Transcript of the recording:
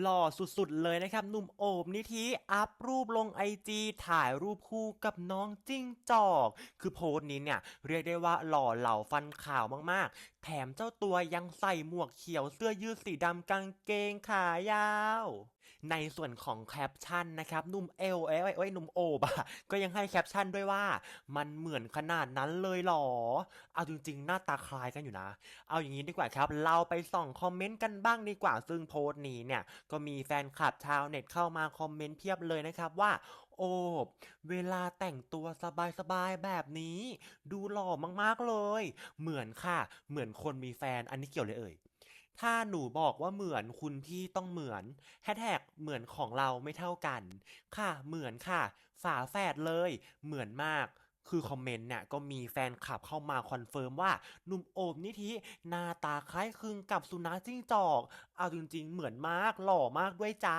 หล่อสุดๆเลยนะครับหนุ่มโอบนิธิอัพรูปลงไอจีถ่ายรูปคู่กับน้องจิ้งจอก คือโพสต์นี้เนี่ย เรียกได้ว่าหล่อเหล่าฟันขาวมากๆ แถมเจ้าตัวยังใส่หมวกเขียวเสื้อยืดสีดำกางเกงขายาว ในส่วนของแคปชั่นนะครับหนุ่มเอลเอ้ยเอ้ยหนุ่มโอบอะก็ยังให้แคปชั่นด้วยว่า มันเหมือนขนาดนั้นเลยหรอ เอาจริงๆ หน้าตาคล้ายกันอยู่นะ เอาอย่างนี้ดีกว่าครับ เราไปส่องคอมเมนต์กันบ้างดีกว่าซึ่งโพสต์นี้เนี่ยก็มีแฟนคลับชาวเน็ตเข้ามาคอมเมนต์เพียบเลยนะครับว่า โอบเวลาแต่งตัวสบายๆแบบนี้ ดูหล่อมากๆเลย เหมือนค่ะ เหมือนคนมีแฟนอันนี้เกี่ยวเลยเอ่ยถ้าหนูบอกว่าเหมือนคุณพี่ต้องเหมือนแฮชแท็กเหมือนของเราไม่เท่ากัน ค่ะเหมือนค่ะ ฝาแฝดเลย เหมือนมาก คือคอมเมนต์เนี่ยก็มีแฟนคลับเข้ามาคอนเฟิร์มว่าหนุ่มโอบนิธิหน้าตาคล้ายคลึงกับสุนัขจิ้งจอก เอาจริงๆ เหมือนมากหล่อมากด้วยจ้า